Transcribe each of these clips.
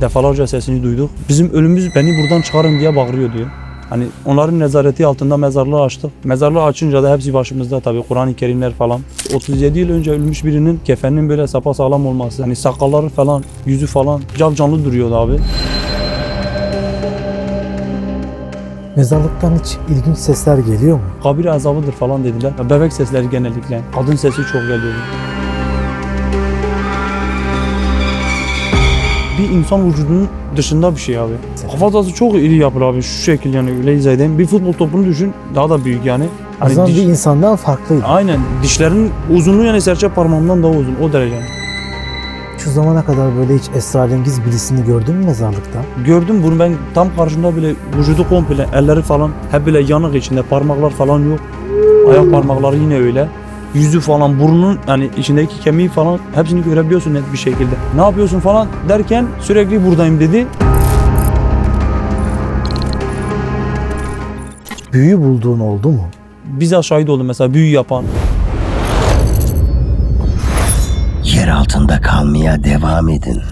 Defalarca sesini duyduk. Bizim ölümümüz beni buradan çıkarın diye bağırıyor diyor. Hani onların nezareti altında mezarlığı açtık. Mezarlığı açınca da hepsi başımızda tabii Kur'an-ı Kerimler falan. 37 yıl önce ölmüş birinin kefeninin böyle sapasağlam olması. Hani sakalları falan, yüzü falan canlı duruyordu abi. Mezarlıktan hiç ilginç sesler geliyor mu? Kabir azabıdır falan dediler. Bebek sesleri genellikle. Kadın sesi çok geliyordu. İnsan vücudunun dışında bir şey abi. Kafatası çok iri yapılı abi şu şekil yani öyle izah edeyim. Bir futbol topunu düşün daha da büyük yani. O Hani zaman diş- bir insandan farklıydı. Aynen dişlerin uzunluğu yani serçe parmağımdan daha uzun o derece. Şu zamana kadar böyle hiç esrarengiz birisini gördün mü mezarlıkta? Gördüm bunu ben tam karşımda bile vücudu komple elleri falan hep bile yanık içinde parmaklar falan yok. Ayak parmakları yine öyle. Yüzü falan burnunun yani içindeki kemiği falan hepsini görebiliyorsun net bir şekilde. Ne yapıyorsun falan derken sürekli buradayım dedi. Büyü bulduğun oldu mu? Bize şahit oldum mesela büyü yapan. Yer altında kalmaya devam edin.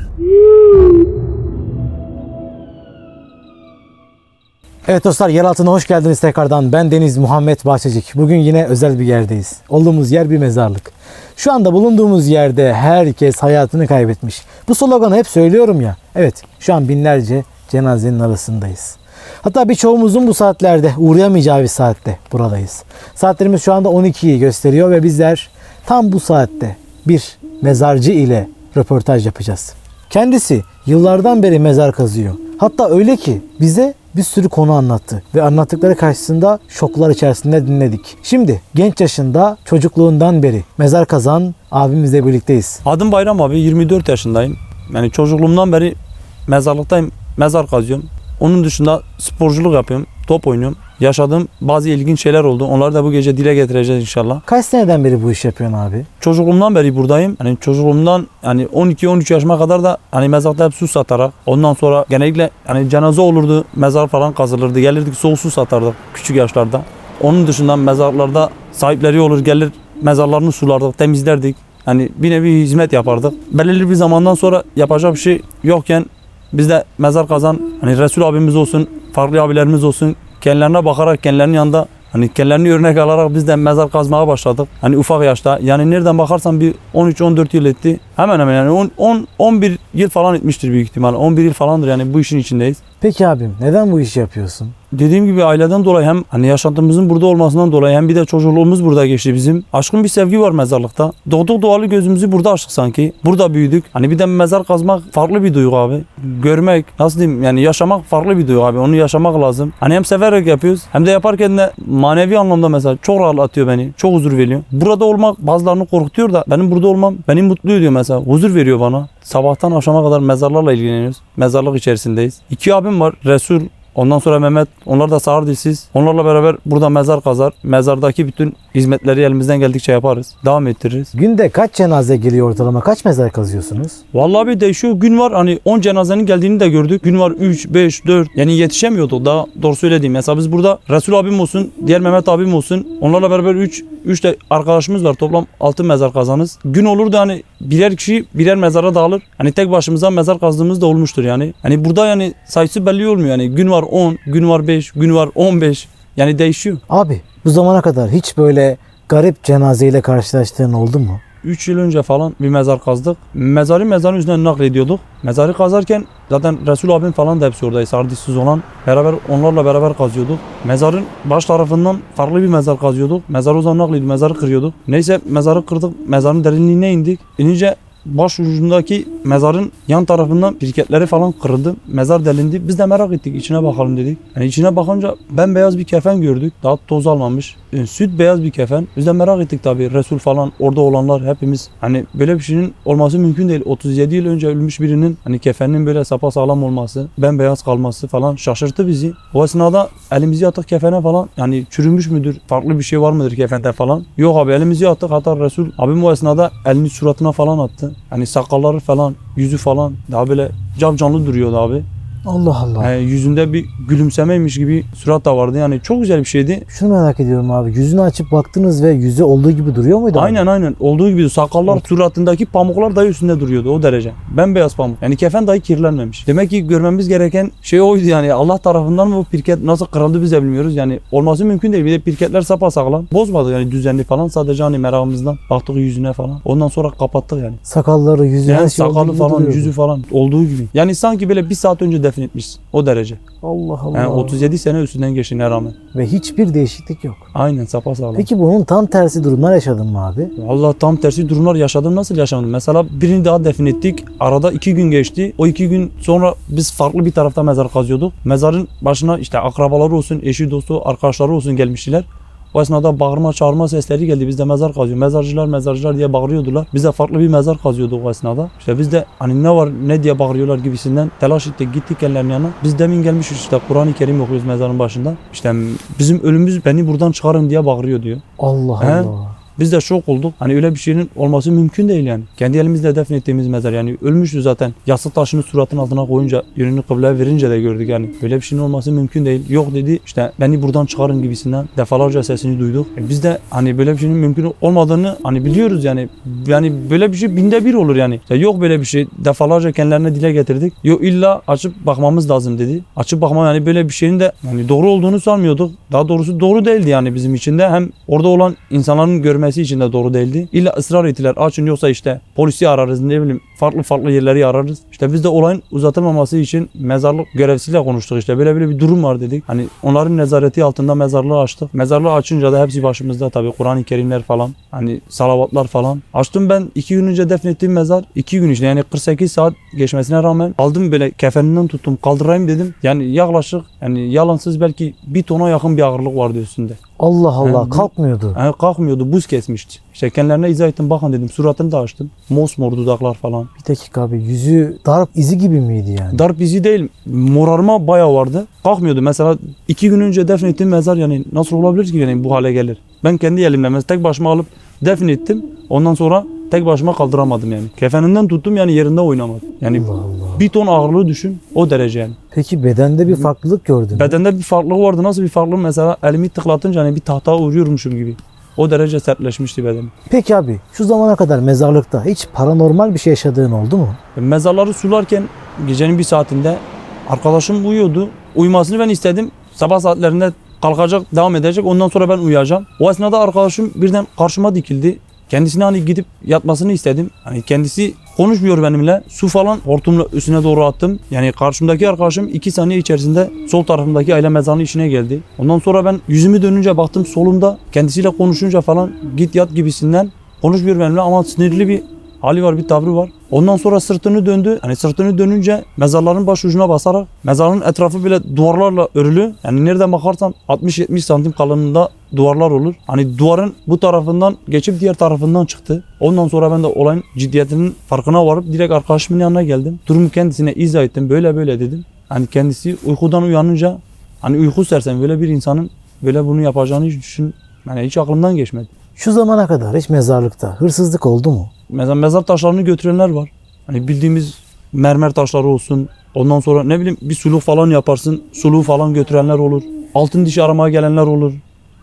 Evet dostlar yer altına hoş geldiniz tekrardan. Ben Deniz Muhammed Bahçecik. Bugün yine özel bir yerdeyiz. Olduğumuz yer bir mezarlık. Şu anda bulunduğumuz yerde herkes hayatını kaybetmiş. Bu sloganı hep söylüyorum ya. Evet şu an binlerce cenazenin arasındayız. Hatta birçoğumuzun bu saatlerde uğrayamayacağı bir saatte buradayız. Saatlerimiz şu anda 12'yi gösteriyor ve bizler tam bu saatte bir mezarcı ile röportaj yapacağız. Kendisi yıllardan beri mezar kazıyor. Hatta öyle ki bize bir sürü konu anlattı ve anlattıkları karşısında şoklar içerisinde dinledik. Şimdi genç yaşında çocukluğundan beri mezar kazan abimizle birlikteyiz. Adım Bayram abi 24 yaşındayım. Yani çocukluğumdan beri mezarlıktayım. Mezar kazıyorum. Onun dışında sporculuk yapıyorum. Top oynuyorum. Yaşadığım bazı ilginç şeyler oldu. Onları da bu gece dile getireceğiz inşallah. Kaç seneden beri bu iş yapıyorsun abi? Çocukluğumdan beri buradayım. Hani çocukluğumdan yani 12-13 yaşıma kadar da hani mezarda hep su satarak. Ondan sonra genellikle hani cenaze olurdu. Mezar falan kazılırdı. Gelirdik soğuk su satardık küçük yaşlarda. Onun dışında mezarlarda sahipleri olur gelir mezarlarını sulardık, temizlerdik. Hani bir nevi hizmet yapardık. Belirli bir zamandan sonra yapacak bir şey yokken biz de mezar kazan hani Resul abimiz olsun, farklı abilerimiz olsun kendilerine bakarak kendilerinin yanında Hani kendilerini örnek alarak biz de mezar kazmaya başladık. Hani ufak yaşta. Yani nereden bakarsan bir 13-14 yıl etti. Hemen hemen yani 10, 10 11 yıl falan etmiştir büyük ihtimal. 11 yıl falandır yani bu işin içindeyiz. Peki abim neden bu işi yapıyorsun? Dediğim gibi aileden dolayı hem hani yaşantımızın burada olmasından dolayı hem bir de çocukluğumuz burada geçti bizim. Aşkın bir sevgi var mezarlıkta. Doğduk doğalı gözümüzü burada açtık sanki. Burada büyüdük. Hani bir de mezar kazmak farklı bir duygu abi. Görmek nasıl diyeyim yani yaşamak farklı bir duygu abi. Onu yaşamak lazım. Hani hem severek yapıyoruz hem de yaparken de manevi anlamda mesela çok rahatlatıyor beni. Çok huzur veriyor. Burada olmak bazılarını korkutuyor da benim burada olmam beni mutlu ediyor mesela. Huzur veriyor bana. Sabahtan akşama kadar mezarlarla ilgileniyoruz. Mezarlık içerisindeyiz. İki abim var. Resul Ondan sonra Mehmet, onlar da sağır dilsiz. Onlarla beraber burada mezar kazar. Mezardaki bütün hizmetleri elimizden geldikçe yaparız. Devam ettiririz. Günde kaç cenaze geliyor ortalama? Kaç mezar kazıyorsunuz? Vallahi bir değişiyor. Gün var hani 10 cenazenin geldiğini de gördük. Gün var 3, 5, 4. Yani yetişemiyorduk daha doğru söylediğim. Mesela biz burada Resul abim olsun, diğer Mehmet abim olsun. Onlarla beraber 3, 3 de arkadaşımız var. Toplam 6 mezar kazanız. Gün olur da hani birer kişi birer mezara dağılır. Hani tek başımıza mezar kazdığımız da olmuştur yani. Hani burada yani sayısı belli olmuyor. Yani gün var 10, gün var 5, gün var 15. Yani değişiyor. Abi bu zamana kadar hiç böyle garip cenazeyle karşılaştığın oldu mu? 3 yıl önce falan bir mezar kazdık. Mezarı mezarın üzerine naklediyorduk. Mezarı kazarken zaten Resul abim falan da hepsi oradaydı. Sardisiz olan. Beraber onlarla beraber kazıyorduk. Mezarın baş tarafından farklı bir mezar kazıyorduk. Mezarı o zaman nakliydi. Mezarı kırıyorduk. Neyse mezarı kırdık. Mezarın derinliğine indik. İnince baş ucundaki mezarın yan tarafından pirketleri falan kırıldı. Mezar delindi. Biz de merak ettik. içine bakalım dedik. Yani içine bakınca bembeyaz bir kefen gördük. Daha toz almamış. E, süt beyaz bir kefen. Biz de merak ettik tabii. Resul falan orada olanlar hepimiz. Hani böyle bir şeyin olması mümkün değil. 37 yıl önce ölmüş birinin hani kefenin böyle sapasağlam olması, bembeyaz kalması falan şaşırttı bizi. O esnada elimizi attık kefene falan. Yani çürümüş müdür? Farklı bir şey var mıdır kefende falan? Yok abi elimizi attık. Hatta Resul abim o esnada elini suratına falan attı. Hani sakalları falan, yüzü falan daha böyle canlı duruyordu abi. Allah Allah. He, yüzünde bir gülümsemeymiş gibi surat da vardı. Yani çok güzel bir şeydi. Şunu merak ediyorum abi. Yüzünü açıp baktınız ve yüzü olduğu gibi duruyor muydu? abi? Aynen aynen. Olduğu gibi sakallar suratındaki pamuklar dahi üstünde duruyordu o derece. Bembeyaz pamuk. Yani kefen dahi kirlenmemiş. Demek ki görmemiz gereken şey oydu yani. Allah tarafından mı bu pirket nasıl kırıldı biz de bilmiyoruz. Yani olması mümkün değil. Bir de pirketler sapasağlam. Bozmadı yani düzenli falan. Sadece hani merakımızdan baktık yüzüne falan. Ondan sonra kapattık yani. Sakalları, yüzü, her Yani şey olduğu sakalı falan, duruyordu. yüzü falan olduğu gibi. Yani sanki böyle bir saat önce defnetmişsin. O derece. Allah Allah. Yani 37 sene üstünden geçtiğine rağmen. Ve hiçbir değişiklik yok. Aynen sapasağlam. Peki bunun tam tersi durumlar yaşadın mı abi? Allah tam tersi durumlar yaşadım. Nasıl yaşamadım? Mesela birini daha defnettik. Arada iki gün geçti. O iki gün sonra biz farklı bir tarafta mezar kazıyorduk. Mezarın başına işte akrabaları olsun, eşi, dostu, arkadaşları olsun gelmiştiler. O esnada bağırma çağırma sesleri geldi. Biz de mezar kazıyor. Mezarcılar mezarcılar diye bağırıyordular. Biz de farklı bir mezar kazıyorduk o esnada. İşte biz de hani ne var ne diye bağırıyorlar gibisinden telaş ettik gittik ellerinin yanına. Biz demin gelmişiz işte Kur'an-ı Kerim okuyoruz mezarın başında. İşte bizim ölümümüz beni buradan çıkarın diye bağırıyor diyor. Allah He? Allah. Biz de şok olduk. Hani öyle bir şeyin olması mümkün değil yani. Kendi elimizle defnettiğimiz mezar yani ölmüştü zaten. Yassı taşını suratın altına koyunca yönünü kıbleye verince de gördük yani. Böyle bir şeyin olması mümkün değil. Yok dedi işte beni buradan çıkarın gibisinden defalarca sesini duyduk. E biz de hani böyle bir şeyin mümkün olmadığını hani biliyoruz yani. Yani böyle bir şey binde bir olur yani. İşte yok böyle bir şey. Defalarca kendilerine dile getirdik. Yok illa açıp bakmamız lazım dedi. Açıp bakma yani böyle bir şeyin de hani doğru olduğunu sanmıyorduk. Daha doğrusu doğru değildi yani bizim için de. Hem orada olan insanların görmesi için de doğru değildi. İlla ısrar ettiler. Açın yoksa işte polisi ararız ne bileyim farklı farklı yerleri ararız. İşte biz de olayın uzatılmaması için mezarlık görevlisiyle konuştuk işte. Böyle böyle bir durum var dedik. Hani onların nezareti altında mezarlığı açtık. Mezarlığı açınca da hepsi başımızda tabii. Kur'an-ı Kerimler falan. Hani salavatlar falan. Açtım ben iki gün önce defnettiğim mezar. iki gün içinde yani 48 saat geçmesine rağmen aldım böyle kefeninden tuttum kaldırayım dedim. Yani yaklaşık yani yalansız belki bir tona yakın bir ağırlık vardı üstünde. Allah Allah. Bu- kalkmıyordu. Yani kalkmıyordu buz kesmişti. İşte kendilerine izah ettim bakın dedim suratını da açtım. Mosmor dudaklar falan. Bir dakika abi. Yüzü darp izi gibi miydi yani? Darp izi değil morarma bayağı vardı. Kalkmıyordu. Mesela iki gün önce defnettiğim mezar yani nasıl olabilir ki yani bu hale gelir. Ben kendi elimle mesela tek başıma alıp defnettim. Ondan sonra tek başıma kaldıramadım yani. Kefeninden tuttum yani yerinde oynamadı. Yani Allah Allah. bir ton ağırlığı düşün o derece yani. Peki bedende bir farklılık gördün mü? Bedende bir farklılık vardı. Nasıl bir farklılık? Mesela elimi tıklatınca hani bir tahtaya vuruyormuşum gibi. O derece sertleşmişti bedenim. Peki abi şu zamana kadar mezarlıkta hiç paranormal bir şey yaşadığın oldu mu? Mezarları sularken gecenin bir saatinde arkadaşım uyuyordu. Uyumasını ben istedim. Sabah saatlerinde kalkacak, devam edecek. Ondan sonra ben uyuyacağım. O esnada arkadaşım birden karşıma dikildi. Kendisine hani gidip yatmasını istedim. Hani kendisi konuşmuyor benimle. Su falan hortumla üstüne doğru attım. Yani karşımdaki arkadaşım iki saniye içerisinde sol tarafımdaki aile mezarının içine geldi. Ondan sonra ben yüzümü dönünce baktım solumda. Kendisiyle konuşunca falan git yat gibisinden konuşmuyor benimle ama sinirli bir hali var, bir tavrı var. Ondan sonra sırtını döndü. Hani sırtını dönünce mezarların baş ucuna basarak mezarın etrafı bile duvarlarla örülü. Yani nereden bakarsan 60-70 santim kalınlığında duvarlar olur. Hani duvarın bu tarafından geçip diğer tarafından çıktı. Ondan sonra ben de olayın ciddiyetinin farkına varıp direkt arkadaşımın yanına geldim. Durumu kendisine izah ettim. Böyle böyle dedim. Hani kendisi uykudan uyanınca hani uyku sersen böyle bir insanın böyle bunu yapacağını hiç düşün. Yani hiç aklımdan geçmedi. Şu zamana kadar hiç mezarlıkta hırsızlık oldu mu? Mesela mezar taşlarını götürenler var. Hani bildiğimiz mermer taşları olsun. Ondan sonra ne bileyim bir suluk falan yaparsın. Suluğu falan götürenler olur. Altın dişi aramaya gelenler olur.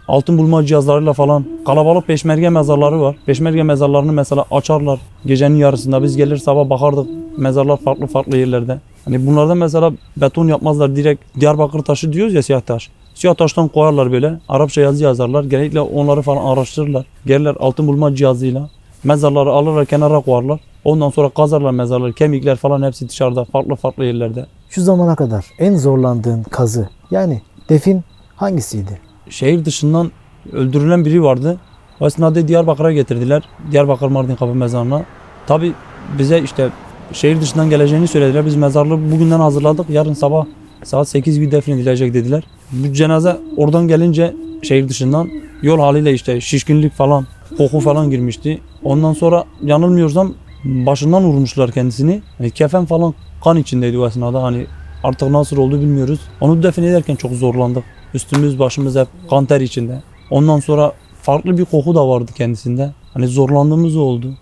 Altın bulma cihazlarıyla falan. Kalabalık peşmerge mezarları var. Peşmerge mezarlarını mesela açarlar. Gecenin yarısında biz gelir sabah bakardık. Mezarlar farklı farklı yerlerde. Hani bunlarda mesela beton yapmazlar. Direkt Diyarbakır taşı diyoruz ya siyah taş. Siyah taştan koyarlar böyle. Arapça yazı yazarlar. Genellikle onları falan araştırırlar. Gelirler altın bulma cihazıyla. Mezarları alırlar kenara koyarlar. Ondan sonra kazarlar mezarları. Kemikler falan hepsi dışarıda. Farklı farklı yerlerde. Şu zamana kadar en zorlandığın kazı yani defin hangisiydi? Şehir dışından öldürülen biri vardı. O esnada Diyarbakır'a getirdiler. Diyarbakır Mardin Kapı Mezarı'na. Tabi bize işte şehir dışından geleceğini söylediler. Biz mezarlığı bugünden hazırladık. Yarın sabah saat 8 gibi defnedilecek dediler. Bu cenaze oradan gelince şehir dışından yol haliyle işte şişkinlik falan, koku falan girmişti. Ondan sonra yanılmıyorsam başından vurmuşlar kendisini. Yani kefen falan kan içindeydi o esnada. Hani artık nasıl oldu bilmiyoruz. Onu defne ederken çok zorlandık. Üstümüz başımız hep kan ter içinde. Ondan sonra farklı bir koku da vardı kendisinde. Hani zorlandığımız oldu.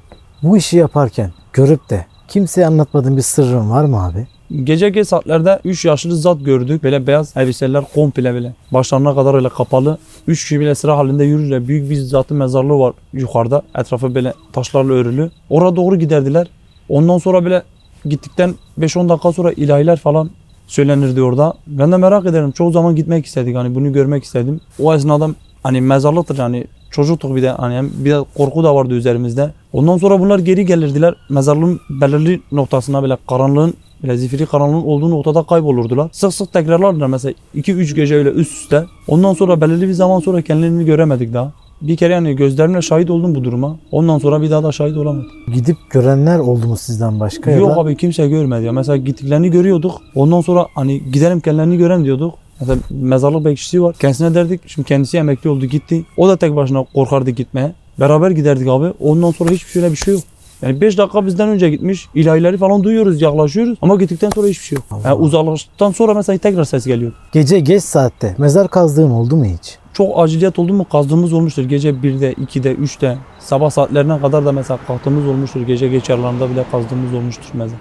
Bu işi yaparken görüp de kimseye anlatmadığın bir sırrın var mı abi? Gece geç saatlerde 3 yaşlı zat gördük. Böyle beyaz elbiseler komple böyle. Başlarına kadar öyle kapalı. 3 kişi bile sıra halinde yürürler. Büyük bir zatın mezarlığı var yukarıda. Etrafı böyle taşlarla örülü. Oraya doğru giderdiler. Ondan sonra böyle gittikten 5-10 dakika sonra ilahiler falan söylenirdi orada. Ben de merak ederim. Çoğu zaman gitmek istedik. Hani bunu görmek istedim. O esnada hani mezarlıktır yani çocuktuk bir de hani bir de korku da vardı üzerimizde. Ondan sonra bunlar geri gelirdiler. Mezarlığın belirli noktasına böyle karanlığın böyle zifiri karanlığın olduğu noktada kaybolurdular. Sık sık tekrarlardılar mesela 2-3 gece öyle üst üste. Ondan sonra belirli bir zaman sonra kendilerini göremedik daha. Bir kere yani gözlerimle şahit oldum bu duruma. Ondan sonra bir daha da şahit olamadım. Gidip görenler oldu mu sizden başka? ya Yok da- abi kimse görmedi ya. Mesela gittiklerini görüyorduk. Ondan sonra hani gidelim kendilerini gören diyorduk. Mesela mezarlık bekçisi var. Kendisine derdik. Şimdi kendisi emekli oldu gitti. O da tek başına korkardı gitmeye. Beraber giderdik abi. Ondan sonra hiçbir şöyle bir şey yok. Yani 5 dakika bizden önce gitmiş. ilahileri falan duyuyoruz, yaklaşıyoruz. Ama gittikten sonra hiçbir şey yok. Yani uzaklaştıktan sonra mesela tekrar ses geliyor. Gece geç saatte mezar kazdığın oldu mu hiç? Çok aciliyet oldu mu kazdığımız olmuştur. Gece 1'de, 2'de, 3'te. Sabah saatlerine kadar da mesela kalktığımız olmuştur. Gece geç yarılarında bile kazdığımız olmuştur mezar.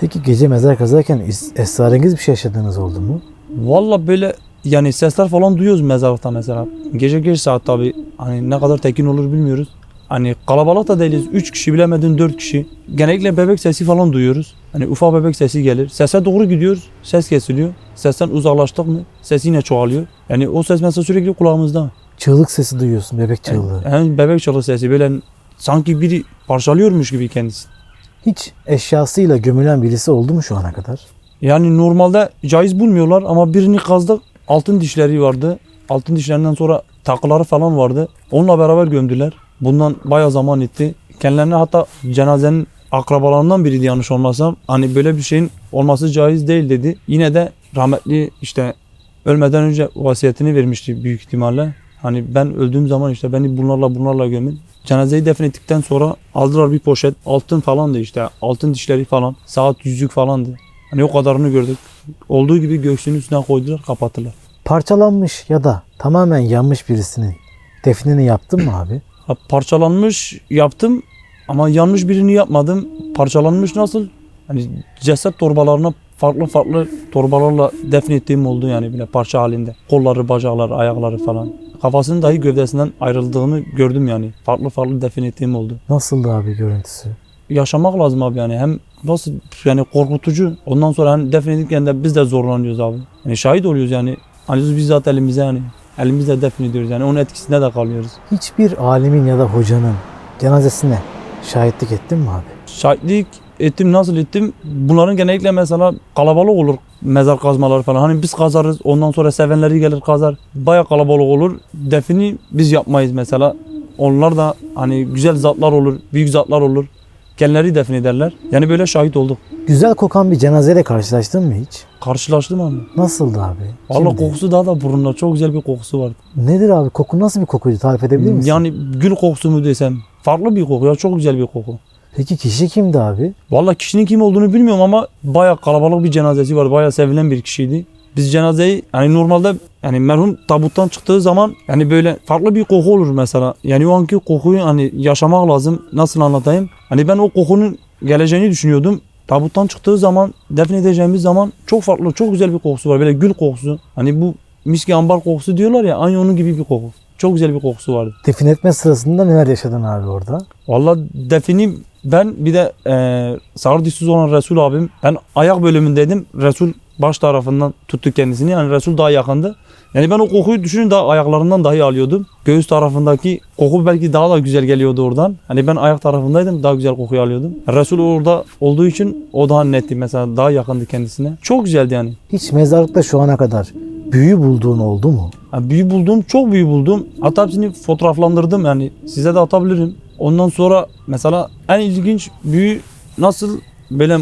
Peki gece mezar kazarken esrarengiz bir şey yaşadığınız oldu mu? Valla böyle yani sesler falan duyuyoruz mezarlıkta mesela. Gece geç saat tabi hani ne kadar tekin olur bilmiyoruz. Hani kalabalık da değiliz. 3 kişi bilemedin 4 kişi. Genellikle bebek sesi falan duyuyoruz. Hani ufak bebek sesi gelir. Sese doğru gidiyoruz. Ses kesiliyor. Sesten uzaklaştık mı ses yine çoğalıyor. Yani o ses mesela sürekli kulağımızda. Çığlık sesi duyuyorsun, bebek çığlığı. Yani bebek çığlık sesi böyle sanki biri parçalıyormuş gibi kendisi. Hiç eşyasıyla gömülen birisi oldu mu şu ana kadar? Yani normalde caiz bulmuyorlar ama birini kazdık. Altın dişleri vardı. Altın dişlerinden sonra takıları falan vardı. Onunla beraber gömdüler. Bundan bayağı zaman etti. Kendilerine hatta cenazenin akrabalarından biriydi yanlış olmasam. Hani böyle bir şeyin olması caiz değil dedi. Yine de rahmetli işte ölmeden önce vasiyetini vermişti büyük ihtimalle. Hani ben öldüğüm zaman işte beni bunlarla bunlarla gömün. Cenazeyi defnettikten sonra aldılar bir poşet altın falandı işte altın dişleri falan saat yüzük falandı. Hani o kadarını gördük. Olduğu gibi göğsünün üstüne koydular kapattılar. Parçalanmış ya da tamamen yanmış birisinin defnini yaptın mı abi? Ha, parçalanmış yaptım ama yanlış birini yapmadım. Parçalanmış nasıl? Hani ceset torbalarına farklı farklı torbalarla defnettiğim oldu yani bile parça halinde. Kolları, bacakları, ayakları falan. Kafasının dahi gövdesinden ayrıldığını gördüm yani. Farklı farklı defnettiğim oldu. Nasıldı abi görüntüsü? Yaşamak lazım abi yani. Hem nasıl yani korkutucu. Ondan sonra hani defnedilirken de biz de zorlanıyoruz abi. Yani şahit oluyoruz yani. Alıyoruz bizzat elimize yani. Elimizle defnediyoruz yani. Onun etkisinde de kalıyoruz. Hiçbir alimin ya da hocanın cenazesine şahitlik ettin mi abi? Şahitlik ettim nasıl ettim? Bunların genellikle mesela kalabalık olur mezar kazmaları falan. Hani biz kazarız ondan sonra sevenleri gelir kazar. Baya kalabalık olur. Defini biz yapmayız mesela. Onlar da hani güzel zatlar olur, büyük zatlar olur. Kendileri defin ederler. Yani böyle şahit olduk. Güzel kokan bir cenazeyle karşılaştın mı hiç? Karşılaştım abi. Nasıldı abi? Valla Kimdi? kokusu daha da burunla çok güzel bir kokusu vardı. Nedir abi? Koku nasıl bir kokuydu? Tarif edebilir misin? Yani gül kokusu mu desem. Farklı bir koku ya çok güzel bir koku. Peki kişi kimdi abi? Valla kişinin kim olduğunu bilmiyorum ama baya kalabalık bir cenazesi var. Baya sevilen bir kişiydi. Biz cenazeyi yani normalde yani merhum tabuttan çıktığı zaman yani böyle farklı bir koku olur mesela. Yani o anki kokuyu hani yaşamak lazım. Nasıl anlatayım? Hani ben o kokunun geleceğini düşünüyordum. Tabuttan çıktığı zaman defnedeceğimiz zaman çok farklı çok güzel bir kokusu var. Böyle gül kokusu. Hani bu miski ambar kokusu diyorlar ya aynı onun gibi bir koku. Çok güzel bir kokusu vardı. Defin etme sırasında neler yaşadın abi orada? Valla defini ben bir de e, dişsiz olan Resul abim ben ayak bölümündeydim. Resul baş tarafından tuttu kendisini yani Resul daha yakındı. Yani ben o kokuyu düşünün daha ayaklarından dahi alıyordum. Göğüs tarafındaki koku belki daha da güzel geliyordu oradan. Hani ben ayak tarafındaydım daha güzel kokuyu alıyordum. Resul orada olduğu için o daha netti mesela daha yakındı kendisine. Çok güzeldi yani. Hiç mezarlıkta şu ana kadar büyü bulduğun oldu mu? Yani büyü buldum, çok büyü buldum. Hatta hepsini fotoğraflandırdım yani size de atabilirim. Ondan sonra mesela en ilginç büyü nasıl böyle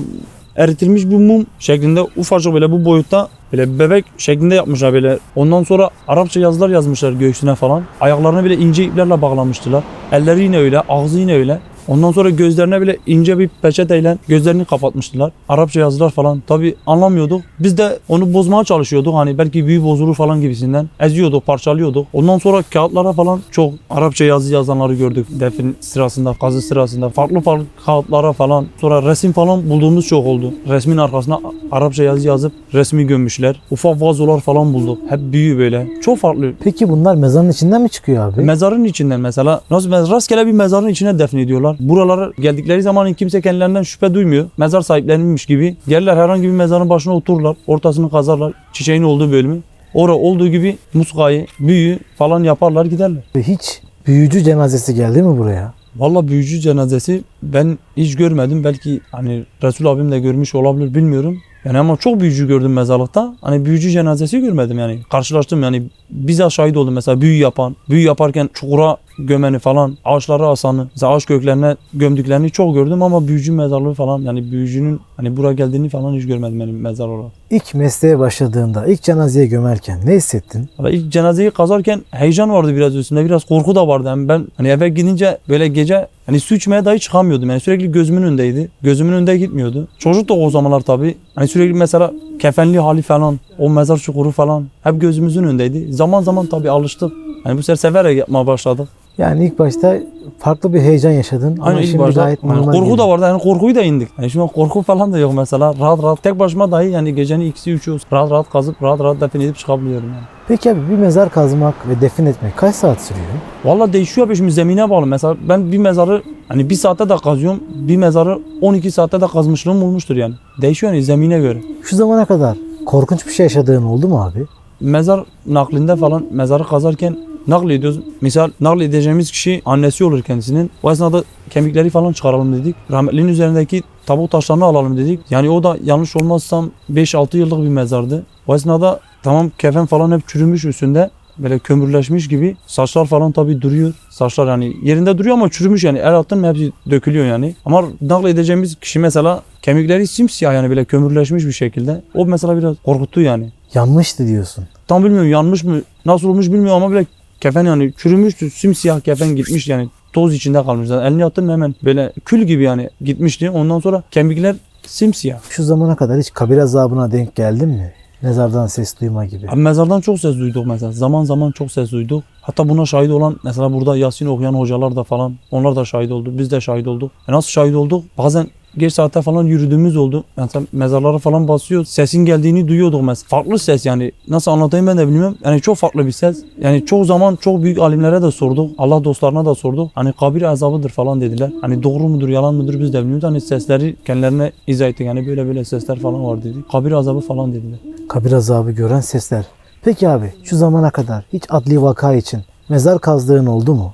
eritilmiş bir mum şeklinde ufacık böyle bu boyutta böyle bebek şeklinde yapmışlar böyle. Ondan sonra Arapça yazılar yazmışlar göğsüne falan. Ayaklarını bile ince iplerle bağlamıştılar. Elleri yine öyle, ağzı yine öyle. Ondan sonra gözlerine bile ince bir peçeteyle gözlerini kapatmıştılar. Arapça yazılar falan. Tabi anlamıyorduk. Biz de onu bozmaya çalışıyorduk. Hani belki büyü bozulur falan gibisinden. Eziyorduk, parçalıyorduk. Ondan sonra kağıtlara falan çok Arapça yazı yazanları gördük. Defin sırasında, kazı sırasında. Farklı farklı kağıtlara falan. Sonra resim falan bulduğumuz çok oldu. Resmin arkasına Arapça yazı yazıp resmi gömmüşler. Ufak vazolar falan bulduk. Hep büyü böyle. Çok farklı. Peki bunlar mezarın içinden mi çıkıyor abi? Mezarın içinden mesela nasıl rastgele bir mezarın içine defnediyorlar. Buralara geldikleri zaman kimse kendilerinden şüphe duymuyor. Mezar sahiplenilmiş gibi. Gelirler herhangi bir mezarın başına otururlar. Ortasını kazarlar. Çiçeğin olduğu bölümü. Orada olduğu gibi muskayı, büyü falan yaparlar giderler. Hiç büyücü cenazesi geldi mi buraya? Valla büyücü cenazesi ben hiç görmedim. Belki hani Resul abim de görmüş olabilir bilmiyorum. Yani ama çok büyücü gördüm mezarlıkta. Hani büyücü cenazesi görmedim yani. Karşılaştım yani bize şahit oldum mesela büyü yapan. Büyü yaparken çukura gömeni falan, ağaçlara asanı, mesela ağaç köklerine gömdüklerini çok gördüm ama büyücü mezarlığı falan yani büyücünün hani buraya geldiğini falan hiç görmedim benim mezar olarak. İlk mesleğe başladığında, ilk cenazeye gömerken ne hissettin? Ama ilk cenazeyi kazarken heyecan vardı biraz üstünde. Biraz korku da vardı. Yani ben hani eve gidince böyle gece hani su içmeye dahi çıkamıyordum. Yani sürekli gözümün önündeydi. Gözümün önünde gitmiyordu. Çocuk da o zamanlar tabii. Hani sürekli mesela kefenli hali falan, o mezar çukuru falan hep gözümüzün önündeydi. Zaman zaman tabii alıştık. Hani bu sefer severek yapmaya başladık. Yani ilk başta farklı bir heyecan yaşadın ama Aynen ilk şimdi başta gayet normal korku da vardı. Yani korkuyu da indik. Yani şimdi korku falan da yok mesela. Rahat rahat tek başıma dahi yani gecenin ikisi üçü rahat rahat kazıp rahat rahat defin edip çıkabiliyorum yani. Peki abi bir mezar kazmak ve defin etmek kaç saat sürüyor? Valla değişiyor abi şimdi zemine bağlı. Mesela ben bir mezarı hani bir saatte de kazıyorum. Bir mezarı 12 saatte de kazmışlığım olmuştur yani. Değişiyor yani zemine göre. Şu zamana kadar korkunç bir şey yaşadığın oldu mu abi? Mezar naklinde falan mezarı kazarken naklediyoruz. Misal nakledeceğimiz kişi annesi olur kendisinin. O esnada kemikleri falan çıkaralım dedik. Rahmetlinin üzerindeki tabut taşlarını alalım dedik. Yani o da yanlış olmazsam 5-6 yıllık bir mezardı. O esnada tamam kefen falan hep çürümüş üstünde. Böyle kömürleşmiş gibi. Saçlar falan tabii duruyor. Saçlar yani yerinde duruyor ama çürümüş yani. El attın mı hepsi dökülüyor yani. Ama nakledeceğimiz kişi mesela kemikleri simsiyah yani böyle kömürleşmiş bir şekilde. O mesela biraz korkuttu yani. Yanmıştı diyorsun. Tam bilmiyorum yanmış mı nasıl olmuş bilmiyorum ama böyle kefen yani çürümüştü simsiyah kefen gitmiş yani toz içinde kalmış. Zaten elini attın mı hemen böyle kül gibi yani gitmişti. Ondan sonra kemikler simsiyah. Şu zamana kadar hiç kabir azabına denk geldin mi? Mezardan ses duyma gibi. Abi mezardan çok ses duyduk mesela. Zaman zaman çok ses duyduk. Hatta buna şahit olan mesela burada Yasin okuyan hocalar da falan onlar da şahit oldu. Biz de şahit olduk. E nasıl şahit olduk? Bazen geç saatte falan yürüdüğümüz oldu. Mesela mezarlara falan basıyor. Sesin geldiğini duyuyorduk mesela. Farklı ses yani. Nasıl anlatayım ben de bilmiyorum. Yani çok farklı bir ses. Yani çoğu zaman çok büyük alimlere de sorduk. Allah dostlarına da sorduk. Hani kabir azabıdır falan dediler. Hani doğru mudur yalan mıdır biz de bilmiyoruz. Hani sesleri kendilerine izah ettik. Yani böyle böyle sesler falan var dedik. Kabir azabı falan dediler. Kabir azabı gören sesler. Peki abi şu zamana kadar hiç adli vaka için mezar kazdığın oldu mu?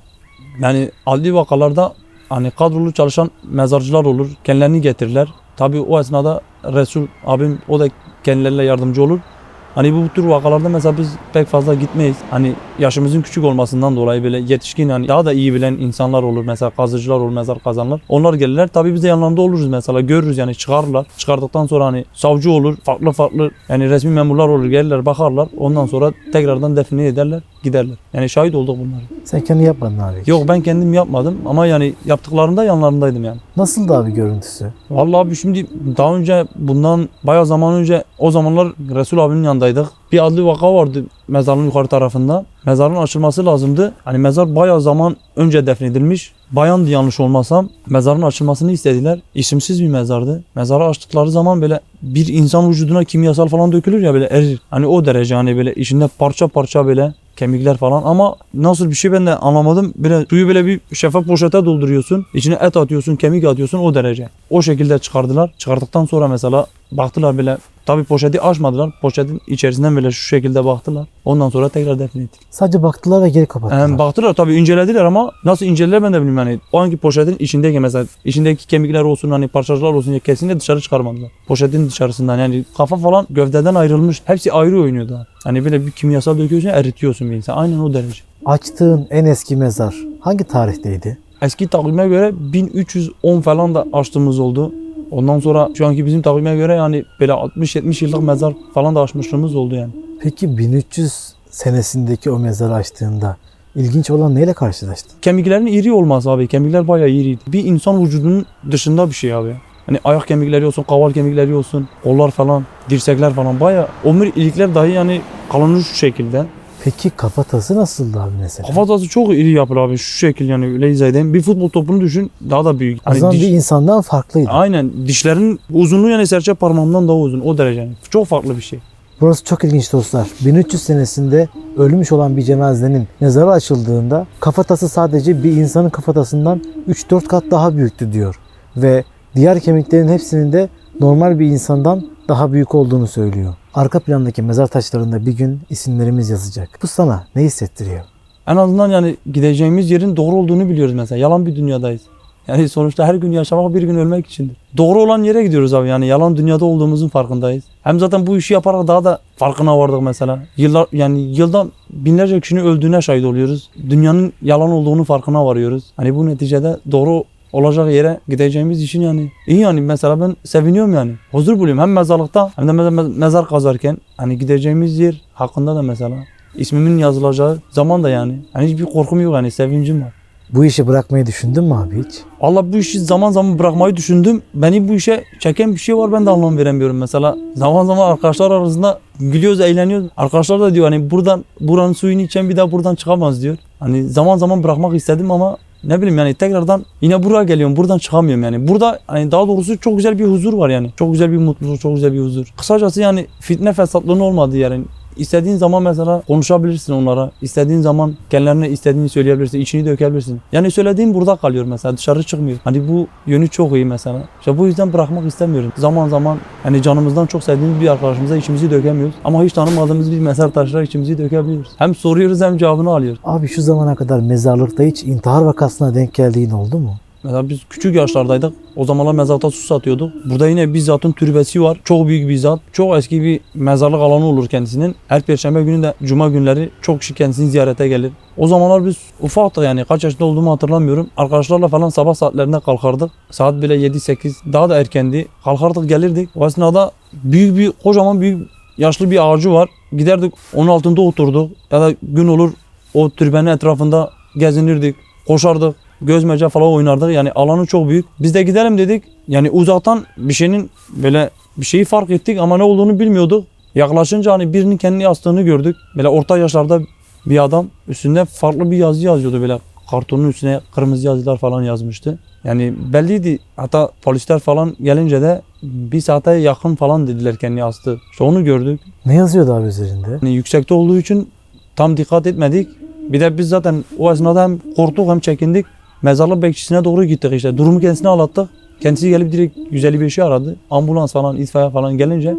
Yani adli vakalarda hani kadrolu çalışan mezarcılar olur. Kendilerini getirirler. Tabii o esnada Resul abim o da kendileriyle yardımcı olur. Hani bu tür vakalarda mesela biz pek fazla gitmeyiz. Hani yaşımızın küçük olmasından dolayı böyle yetişkin hani daha da iyi bilen insanlar olur. Mesela kazıcılar olur, mezar kazanlar. Onlar gelirler. Tabii biz de yanlarında oluruz mesela. Görürüz yani çıkarırlar. Çıkardıktan sonra hani savcı olur. Farklı farklı yani resmi memurlar olur. Gelirler bakarlar. Ondan sonra tekrardan defne ederler. Giderler. Yani şahit olduk bunlara. Sen kendi yapmadın abi. Yok ben kendim yapmadım ama yani yaptıklarında yanlarındaydım yani. Nasıldı abi görüntüsü? Vallahi abi şimdi daha önce bundan bayağı zaman önce o zamanlar Resul abinin yanındaydık. Bir adli vaka vardı mezarın yukarı tarafında. Mezarın açılması lazımdı. Hani mezar bayağı zaman önce defnedilmiş. Bayandı yanlış olmasam. Mezarın açılmasını istediler. İsimsiz bir mezardı. Mezarı açtıkları zaman böyle bir insan vücuduna kimyasal falan dökülür ya böyle erir. Hani o derece hani böyle içinde parça parça böyle kemikler falan ama nasıl bir şey ben de anlamadım. Böyle suyu böyle bir şeffaf poşete dolduruyorsun. içine et atıyorsun, kemik atıyorsun o derece. O şekilde çıkardılar. Çıkardıktan sonra mesela baktılar böyle tabi poşeti açmadılar. Poşetin içerisinden böyle şu şekilde baktılar. Ondan sonra tekrar defnettik. Sadece baktılar ve geri kapattılar. Yani baktılar tabi incelediler ama nasıl incelediler ben de bilmiyorum yani. O anki poşetin içindeyken mesela içindeki kemikler olsun hani parçacıklar olsun diye kesinlikle dışarı çıkarmadılar. Poşetin dışarısından yani kafa falan gövdeden ayrılmış. Hepsi ayrı oynuyordu. Hani böyle bir kimyasal döküyorsun eritiyorsun bir insan. Aynen o derece. Açtığın en eski mezar hangi tarihteydi? Eski takvime göre 1310 falan da açtığımız oldu. Ondan sonra şu anki bizim takvime göre yani böyle 60-70 yıllık mezar falan da açmışlığımız oldu yani. Peki 1300 senesindeki o mezarı açtığında İlginç olan neyle karşılaştın? Kemiklerin iri olması abi. Kemikler bayağı iriydi. Bir insan vücudunun dışında bir şey abi. Hani ayak kemikleri olsun, kaval kemikleri olsun, kollar falan, dirsekler falan bayağı omurilikler dahi yani kalınır şu şekilde. Peki kafatası nasıldı abi mesela? Kafatası çok iri yapılı abi şu şekil yani edeyim. Bir futbol topunu düşün daha da büyük. o Hani zaman diş- bir insandan farklıydı. Aynen dişlerin uzunluğu yani serçe parmağımdan daha uzun o derece yani. Çok farklı bir şey. Burası çok ilginç dostlar. 1300 senesinde ölmüş olan bir cenazenin mezarı açıldığında kafatası sadece bir insanın kafatasından 3-4 kat daha büyüktü diyor. Ve diğer kemiklerin hepsinin de normal bir insandan daha büyük olduğunu söylüyor. Arka plandaki mezar taşlarında bir gün isimlerimiz yazacak. Bu sana ne hissettiriyor? En azından yani gideceğimiz yerin doğru olduğunu biliyoruz mesela. Yalan bir dünyadayız. Yani sonuçta her gün yaşamak bir gün ölmek içindir. Doğru olan yere gidiyoruz abi yani yalan dünyada olduğumuzun farkındayız. Hem zaten bu işi yaparak daha da farkına vardık mesela. Yıllar yani yılda binlerce kişinin öldüğüne şahit oluyoruz. Dünyanın yalan olduğunu farkına varıyoruz. Hani bu neticede doğru olacak yere gideceğimiz için yani iyi yani mesela ben seviniyorum yani. Huzur buluyorum hem mezarlıkta hem de me- mezar kazarken hani gideceğimiz yer hakkında da mesela ismimin yazılacağı zaman da yani. Hani hiçbir korkum yok yani sevincim var. Bu işi bırakmayı düşündün mü abi hiç? Allah bu işi zaman zaman bırakmayı düşündüm. Beni bu işe çeken bir şey var ben de anlam veremiyorum. Mesela zaman zaman arkadaşlar arasında gülüyoruz, eğleniyoruz. Arkadaşlar da diyor hani buradan buranın suyunu içen bir daha buradan çıkamaz diyor. Hani zaman zaman bırakmak istedim ama ne bileyim yani tekrardan yine buraya geliyorum. Buradan çıkamıyorum yani. Burada hani daha doğrusu çok güzel bir huzur var yani. Çok güzel bir mutluluk, çok güzel bir huzur. Kısacası yani fitne fesatlığın olmadığı yani. İstediğin zaman mesela konuşabilirsin onlara. İstediğin zaman kendilerine istediğini söyleyebilirsin. içini dökebilirsin. Yani söylediğin burada kalıyor mesela. Dışarı çıkmıyor. Hani bu yönü çok iyi mesela. İşte bu yüzden bırakmak istemiyorum. Zaman zaman hani canımızdan çok sevdiğimiz bir arkadaşımıza içimizi dökemiyoruz. Ama hiç tanımadığımız bir mezar taşına içimizi dökebiliyoruz. Hem soruyoruz hem cevabını alıyoruz. Abi şu zamana kadar mezarlıkta hiç intihar vakasına denk geldiğin oldu mu? Mesela biz küçük yaşlardaydık. O zamanlar mezarda su satıyorduk. Burada yine bir zatın türbesi var. Çok büyük bir zat. Çok eski bir mezarlık alanı olur kendisinin. Her perşembe günü de cuma günleri çok kişi kendisini ziyarete gelir. O zamanlar biz ufaktık yani kaç yaşında olduğumu hatırlamıyorum. Arkadaşlarla falan sabah saatlerinde kalkardık. Saat bile 7-8 daha da erkendi. Kalkardık gelirdik. O esnada büyük bir kocaman büyük yaşlı bir ağacı var. Giderdik onun altında oturduk. Ya da gün olur o türbenin etrafında gezinirdik. Koşardık gözmece falan oynardık. Yani alanı çok büyük. Biz de gidelim dedik. Yani uzaktan bir şeyin böyle bir şeyi fark ettik ama ne olduğunu bilmiyorduk. Yaklaşınca hani birinin kendini yastığını gördük. Böyle orta yaşlarda bir adam üstünde farklı bir yazı yazıyordu böyle kartonun üstüne kırmızı yazılar falan yazmıştı. Yani belliydi. Hatta polisler falan gelince de bir saate yakın falan dediler kendini astı. İşte onu gördük. Ne yazıyordu abi üzerinde? Yani yüksekte olduğu için tam dikkat etmedik. Bir de biz zaten o esnada hem korktuk hem çekindik. Mezarlık bekçisine doğru gittik işte. Durumu kendisine anlattık. Kendisi gelip direkt 155'i aradı. Ambulans falan, itfaiye falan gelince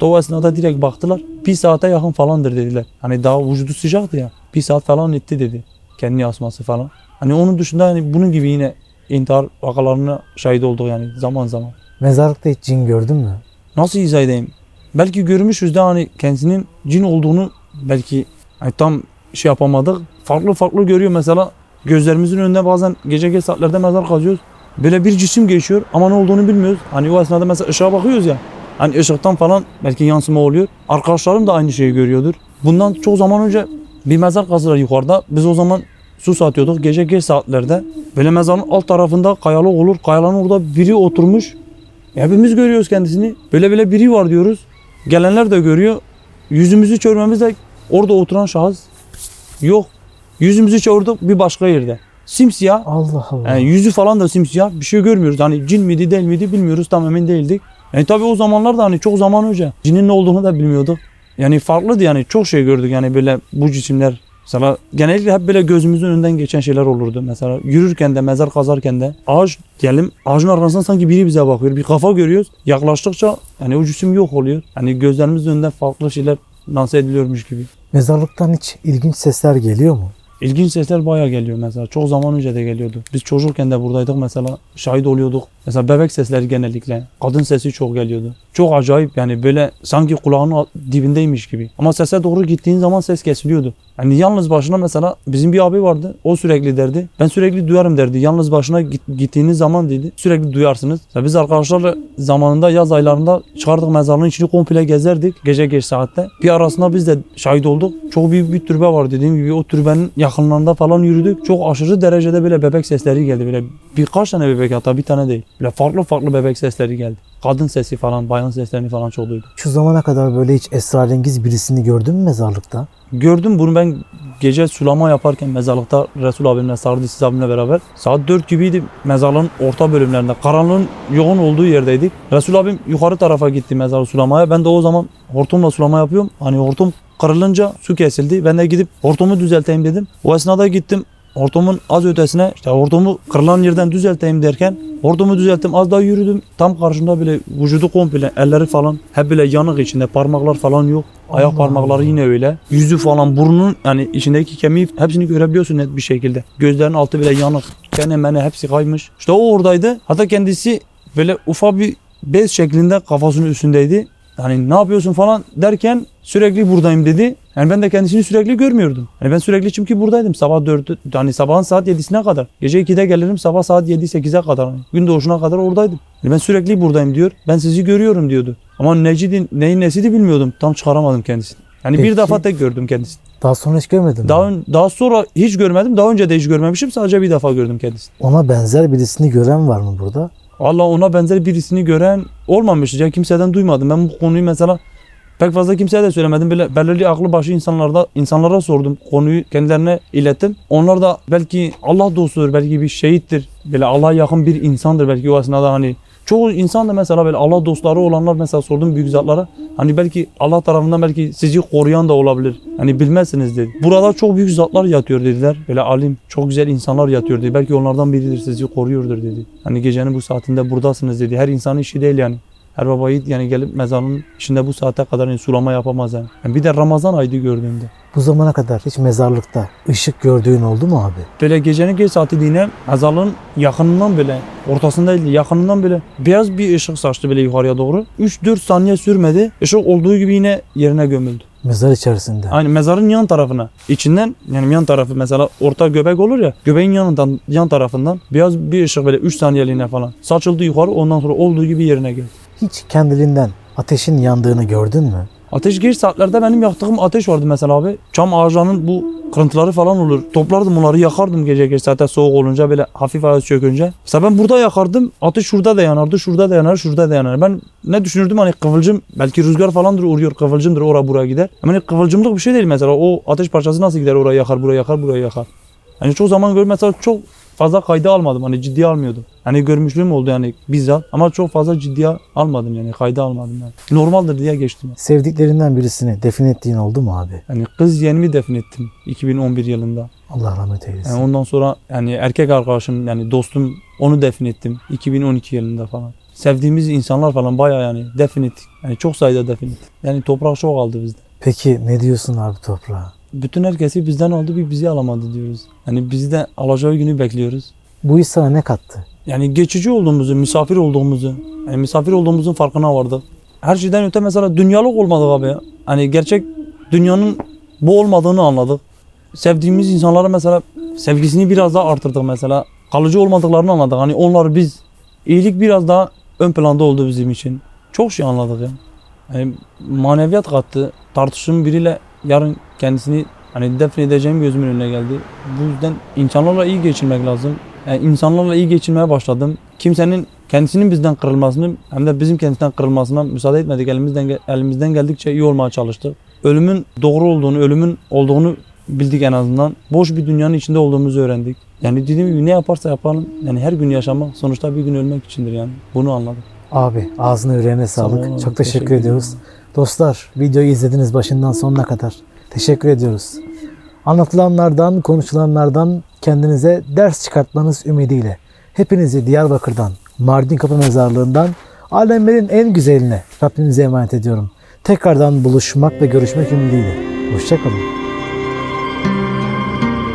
da o esnada direkt baktılar. Bir saate yakın falandır dediler. Hani daha vücudu sıcaktı ya. Bir saat falan etti dedi. Kendini asması falan. Hani onun dışında hani bunun gibi yine intihar vakalarına şahit olduk yani zaman zaman. Mezarlıkta hiç cin gördün mü? Nasıl izah edeyim? Belki görmüşüz de hani kendisinin cin olduğunu belki hani tam şey yapamadık. Farklı farklı görüyor mesela. Gözlerimizin önünde bazen gece geç saatlerde mezar kazıyoruz. Böyle bir cisim geçiyor ama ne olduğunu bilmiyoruz. Hani o esnada mesela ışığa bakıyoruz ya. Hani ışıktan falan belki yansıma oluyor. Arkadaşlarım da aynı şeyi görüyordur. Bundan çok zaman önce bir mezar kazdılar yukarıda. Biz o zaman su satıyorduk gece geç saatlerde. Böyle mezarın alt tarafında kayalık olur. Kayaların orada biri oturmuş. Hepimiz görüyoruz kendisini. Böyle böyle biri var diyoruz. Gelenler de görüyor. Yüzümüzü çevirmemizde orada oturan şahıs yok. Yüzümüzü çevirdik bir başka yerde. Simsiyah. Allah Allah. Yani yüzü falan da simsiyah. Bir şey görmüyoruz. Hani cin miydi değil miydi bilmiyoruz. Tam emin değildik. Yani tabii o zamanlar da hani çok zaman önce cinin ne olduğunu da bilmiyorduk. Yani farklıydı yani çok şey gördük yani böyle bu cisimler. Mesela genellikle hep böyle gözümüzün önünden geçen şeyler olurdu. Mesela yürürken de mezar kazarken de ağaç diyelim ağacın arkasından sanki biri bize bakıyor. Bir kafa görüyoruz. Yaklaştıkça yani o cisim yok oluyor. Hani gözlerimizin önünde farklı şeyler lanse ediliyormuş gibi. Mezarlıktan hiç ilginç sesler geliyor mu? İlginç sesler bayağı geliyor mesela. Çok zaman önce de geliyordu. Biz çocukken de buradaydık mesela. Şahit oluyorduk. Mesela bebek sesleri genellikle. Kadın sesi çok geliyordu. Çok acayip yani böyle sanki kulağının dibindeymiş gibi. Ama sese doğru gittiğin zaman ses kesiliyordu. Yani yalnız başına mesela bizim bir abi vardı. O sürekli derdi. Ben sürekli duyarım derdi. Yalnız başına git- gittiğiniz zaman dedi. Sürekli duyarsınız. Mesela biz arkadaşlarla zamanında yaz aylarında çıkardık mezarlığın içini komple gezerdik. Gece geç saatte. Bir arasında biz de şahit olduk. Çok büyük bir türbe var dediğim gibi. O türbenin yakın yakınlarında falan yürüdük. Çok aşırı derecede böyle bebek sesleri geldi. Böyle birkaç tane bebek hatta bir tane değil. Böyle farklı farklı bebek sesleri geldi. Kadın sesi falan, bayan seslerini falan çok duydum. Şu zamana kadar böyle hiç esrarengiz birisini gördün mü mezarlıkta? Gördüm bunu ben gece sulama yaparken mezarlıkta Resul abimle, Sardisiz abimle beraber saat 4 gibiydi mezarlığın orta bölümlerinde. Karanlığın yoğun olduğu yerdeydik. Resul abim yukarı tarafa gitti mezarı sulamaya. Ben de o zaman hortumla sulama yapıyorum. Hani hortum kırılınca su kesildi. Ben de gidip hortumu düzelteyim dedim. O esnada gittim hortumun az ötesine işte hortumu kırılan yerden düzelteyim derken hortumu düzelttim az daha yürüdüm. Tam karşımda bile vücudu komple elleri falan hep bile yanık içinde parmaklar falan yok. Ayak Allah parmakları Allah. yine öyle. Yüzü falan burnunun yani içindeki kemiği hepsini görebiliyorsun net bir şekilde. Gözlerin altı bile yanık. Çene mene hepsi kaymış. İşte o oradaydı. Hatta kendisi böyle ufak bir bez şeklinde kafasının üstündeydi. Hani ne yapıyorsun falan derken sürekli buradayım dedi. Yani ben de kendisini sürekli görmüyordum. Hani ben sürekli çünkü buradaydım. Sabah 4 hani sabahın saat 7'sine kadar. Gece 2'de gelirim sabah saat 7-8'e kadar. Hani gün doğuşuna kadar oradaydım. Yani ben sürekli buradayım diyor. Ben sizi görüyorum diyordu. Ama necidi, neyin nesiydi bilmiyordum. Tam çıkaramadım kendisini. Yani Peki. bir defa tek gördüm kendisini. Daha sonra hiç görmedin mi? Daha, ön- daha sonra hiç görmedim. Daha önce de hiç görmemişim. Sadece bir defa gördüm kendisini. Ona benzer birisini gören var mı burada? Allah ona benzer birisini gören olmamış. Ya kimseden duymadım. Ben bu konuyu mesela pek fazla kimseye de söylemedim. Böyle belirli aklı başı insanlarda insanlara sordum. Konuyu kendilerine ilettim. Onlar da belki Allah dostudur, belki bir şehittir. Böyle Allah'a yakın bir insandır belki o esnada hani Çoğu insan da mesela böyle Allah dostları olanlar mesela sordum büyük zatlara. Hani belki Allah tarafından belki sizi koruyan da olabilir. Hani bilmezsiniz dedi. Burada çok büyük zatlar yatıyor dediler. Böyle alim, çok güzel insanlar yatıyor dedi. Belki onlardan biridir sizi koruyordur dedi. Hani gecenin bu saatinde buradasınız dedi. Her insanın işi değil yani. Her baba yiğit yani gelip mezarın içinde bu saate kadar yani sulama yapamaz yani. Yani Bir de Ramazan aydı gördüğümde. Bu zamana kadar hiç mezarlıkta ışık gördüğün oldu mu abi? Böyle gecenin geç saati yine mezarlığın yakınından böyle ortasında değil yakınından böyle beyaz bir ışık saçtı böyle yukarıya doğru. 3-4 saniye sürmedi. Işık olduğu gibi yine yerine gömüldü. Mezar içerisinde. Aynı mezarın yan tarafına. içinden yani yan tarafı mesela orta göbek olur ya. Göbeğin yanından yan tarafından beyaz bir ışık böyle 3 saniyeliğine falan saçıldı yukarı ondan sonra olduğu gibi yerine geldi. Hiç kendiliğinden ateşin yandığını gördün mü? Ateş geç saatlerde benim yaktığım ateş vardı mesela abi. Çam ağaçlarının bu kırıntıları falan olur. Toplardım onları yakardım gece geç saatte soğuk olunca böyle hafif ayaz çökünce. Mesela ben burada yakardım. Ateş şurada da yanardı, şurada da yanar, şurada da yanar. Ben ne düşünürdüm hani kıvılcım belki rüzgar falandır uğruyor kıvılcımdır oraya buraya gider. Ama hani kıvılcımlık bir şey değil mesela. O ateş parçası nasıl gider oraya yakar, buraya yakar, buraya yakar. Hani çoğu zaman gör mesela çok fazla kayda almadım. Hani ciddiye almıyordum. Hani görmüşlüğüm oldu yani bizzat ama çok fazla ciddiye almadım yani kayda almadım yani. Normaldir diye geçtim. Sevdiklerinden birisini defin ettiğin oldu mu abi? Yani kız yeğenimi defin ettim 2011 yılında. Allah rahmet eylesin. Yani ondan sonra yani erkek arkadaşım yani dostum onu defin ettim 2012 yılında falan. Sevdiğimiz insanlar falan bayağı yani defin ettik. Yani çok sayıda defin ettik. Yani toprak çok aldı bizde. Peki ne diyorsun abi toprağa? Bütün herkesi bizden aldı bir bizi alamadı diyoruz. Yani bizi de alacağı günü bekliyoruz. Bu iş sana ne kattı? Yani geçici olduğumuzu, misafir olduğumuzu, yani misafir olduğumuzun farkına vardık. Her şeyden öte mesela dünyalık olmadık abi. Hani gerçek dünyanın bu olmadığını anladık. Sevdiğimiz insanlara mesela sevgisini biraz daha artırdık mesela. Kalıcı olmadıklarını anladık. Hani onları biz iyilik biraz daha ön planda oldu bizim için. Çok şey anladık ya. Yani maneviyat kattı. Tartışım biriyle yarın kendisini hani defnedeceğim gözümün önüne geldi. Bu yüzden insanlarla iyi geçinmek lazım. Yani insanlarla iyi geçinmeye başladım. Kimsenin kendisinin bizden kırılmasını hem de bizim kendisinden kırılmasına müsaade etmedik. Elimizden elimizden geldikçe iyi olmaya çalıştık. Ölümün doğru olduğunu, ölümün olduğunu bildik en azından. Boş bir dünyanın içinde olduğumuzu öğrendik. Yani dediğim gibi ne yaparsa yapalım. Yani her gün yaşamak sonuçta bir gün ölmek içindir yani. Bunu anladım. Abi ağzına yüreğine sağlık. olun, Çok teşekkür, teşekkür ediyoruz. ederim. Dostlar videoyu izlediniz başından sonuna kadar. Teşekkür ediyoruz. Anlatılanlardan, konuşulanlardan kendinize ders çıkartmanız ümidiyle. Hepinizi Diyarbakır'dan, Mardin Kapı Mezarlığı'ndan, alemlerin en güzeline Rabbimize emanet ediyorum. Tekrardan buluşmak ve görüşmek ümidiyle. Hoşçakalın.